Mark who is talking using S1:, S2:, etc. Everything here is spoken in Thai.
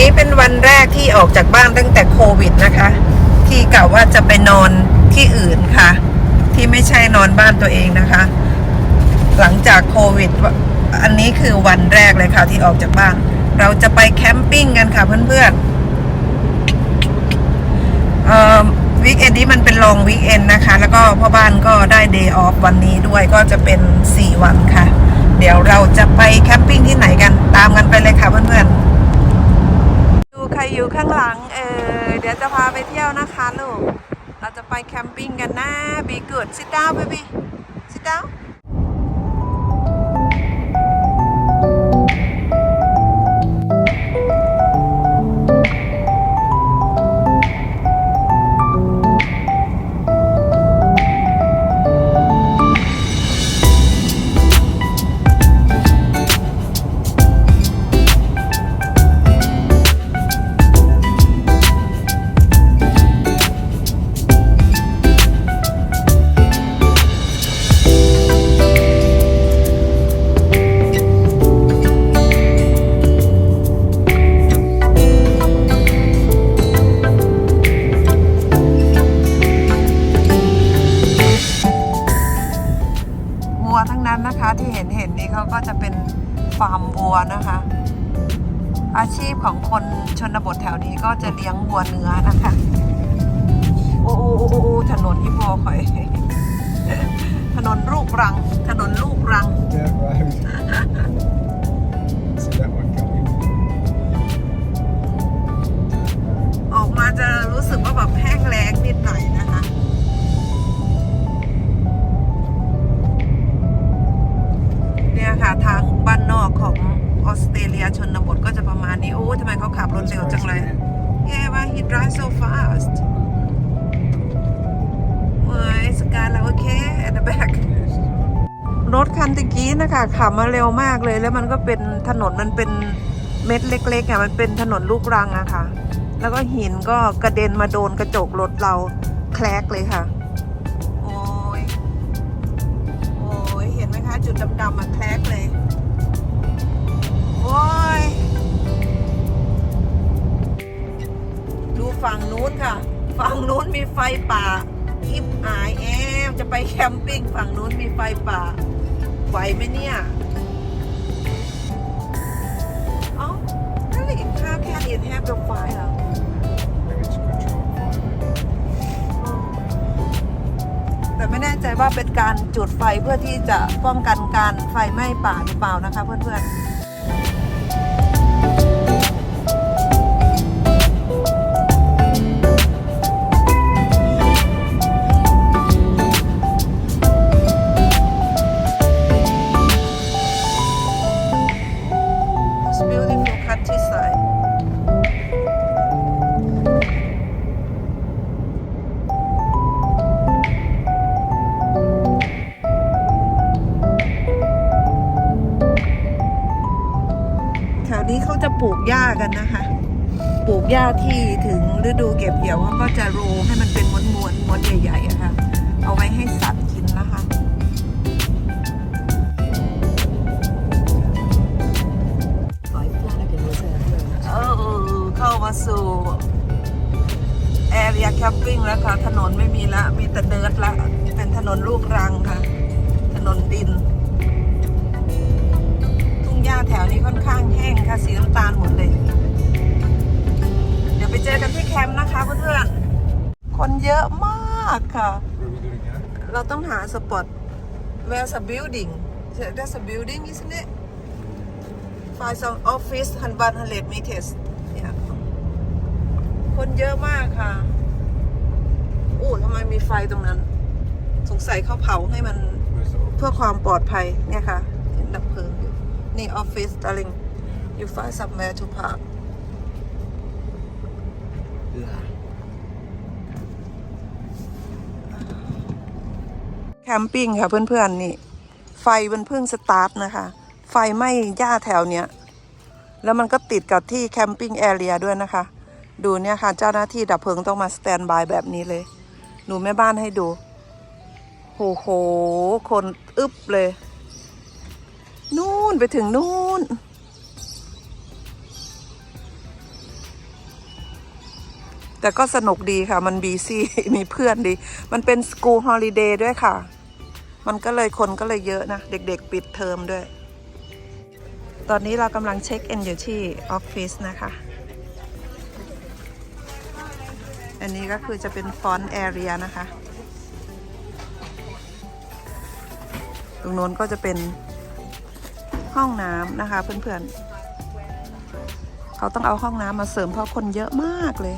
S1: นี้เป็นวันแรกที่ออกจากบ้านตั้งแต่โควิดนะคะ ที่กะว่าจะไปนอนที่อื่นค่ะ ที่ไม่ใช่นอนบ้านตัวเองนะคะ หลังจากโควิด อันนี้คือวันแรกเลยค่ะที่ออกจากบ้าน เราจะไปแคมปิ้งกันค่ะเพื่อนๆวีคเอนนี้มันเป็นลองวีคเอนนะคะ แล้วก็พ่อบ้านก็ได้เดย์ออฟวันนี้ด้วยก็จะเป็น 4 วันค่ะ เดี๋ยวเราจะไปแคมปิ้งที่ไหนกันตามกันไปเลยค่ะเพื่อนๆ ใครอยู่ข้างหลัง เออ เดี๋ยวจะพาไปเที่ยวนะคะลูก เราจะไปแคมปิ้งกันนะ be good sit down baby sit down วัวทั้งนั้นนะคะที่เห็นเห็นนี่เขาก็จะเป็นฟาร์มวัวนะคะ อาชีพของคนชนบทแถวนี้ก็จะเลี้ยงวัวเนื้อนะคะ โอ้โอ้โอ้โอ้ถนนที่พอข่อย ถนนลูกรัง ถนนลูกรัง
S2: Dirt road. See that one coming?
S1: ออกมาจะรู้สึกว่า ถเร็วจังเลย Yeah why he drive so fast เว้ยสกาแล้วโอเค at the back รถคันตะกี้นะคะขับมาเร็วมากเลย แล้วมันก็เป็นถนนมันเป็นเม็ดเล็กๆอะมันเป็นถนนลูกรังอะค่ะ แล้วก็หินก็กระเด็นมาโดนกระจกรถเราแคลกเลยค่ะ โอ้ยโอ้ยเห็นไหมคะ จุดดำๆมันแคลกเลย ฝั่งนู้นค่ะ ฝั่งนู้นมีไฟป่าอิบอายแอมจะไปแคมปิ้งฝั่งนู้นมีไฟป่าไหวไหมเนี่ยเอ้า really how can it have the fire
S2: Maybe it's controlled fire.
S1: แต่ไม่แน่ใจว่าเป็นการจุดไฟเพื่อที่จะป้องกันการไฟไหม้ป่าหรือเปล่านะคะเพื่อนๆ It's beautiful countryside แถวนี้เขาจะปลูกหญ้ากันนะคะ ปลูกหญ้าที่ถึงฤดูเก็บเกี่ยวเขาก็จะโรให้มันเป็นม้วนม้วนๆม้วนใหญ่ๆอะค่ะ เอาไว้ให้สัตว์ ถนนไม่มีละ มีแต่เดิร์ดละ เป็นถนนลูกรังค่ะ ถนนดิน ทุ่งหญ้าแถวนี้ค่อนข้างแห้งค่ะ สีน้ำตาลหมดเลย เดี๋ยวไปเจอกันที่แคมป์นะคะเพื่อนๆ คนเยอะมากค่ะ เราต้องหาสปอต Where's a building There's a building isn't it Find some office หันบันฮันเลมีเทสคนเยอะมากค่ะ อู้ทำไมมีไฟตรงนั้น สงสัยเขาเผาให้มัน
S2: Where's the
S1: เพื่อความปลอดภัยเนี่ยค่ะเห็นดับเพลิงอยู่นี่ออฟฟิศ darling you find somewhere to park
S2: Yeah.
S1: แคมปิ้งค่ะเพื่อนๆนี่ ไฟมันเพิ่งสตาร์ทนะคะ ไฟไหม้หญ้าแถวเนี้ย แล้วมันก็ติดกับที่แคมปิ้งแอเรียด้วยนะคะ ดูเนี่ยค่ะ เจ้าหน้าที่ดับเพลิงต้องมาสแตนบายแบบนี้เลย หนูแม่บ้านให้ดูโหโห คนอึบเลย นู่นไปถึงนู่น แต่ก็สนุกดีค่ะ มันบีซี่ มีเพื่อนดี มันเป็นสกูฮอลิเดย์ด้วยค่ะ มันก็เลยคนก็เลยเยอะนะ เด็กๆปิดเทอมด้วย ตอนนี้เรากำลังเช็คอินอยู่ที่ออฟฟิศนะคะ นนี้ก็คือจะเป็นฟอนต์แอเรียนะคะ ตรงโน้นก็จะเป็นห้องน้ำนะคะเพื่อนๆ เขาต้องเอาห้องน้ำมาเสริมเพราะคนเยอะมากเลย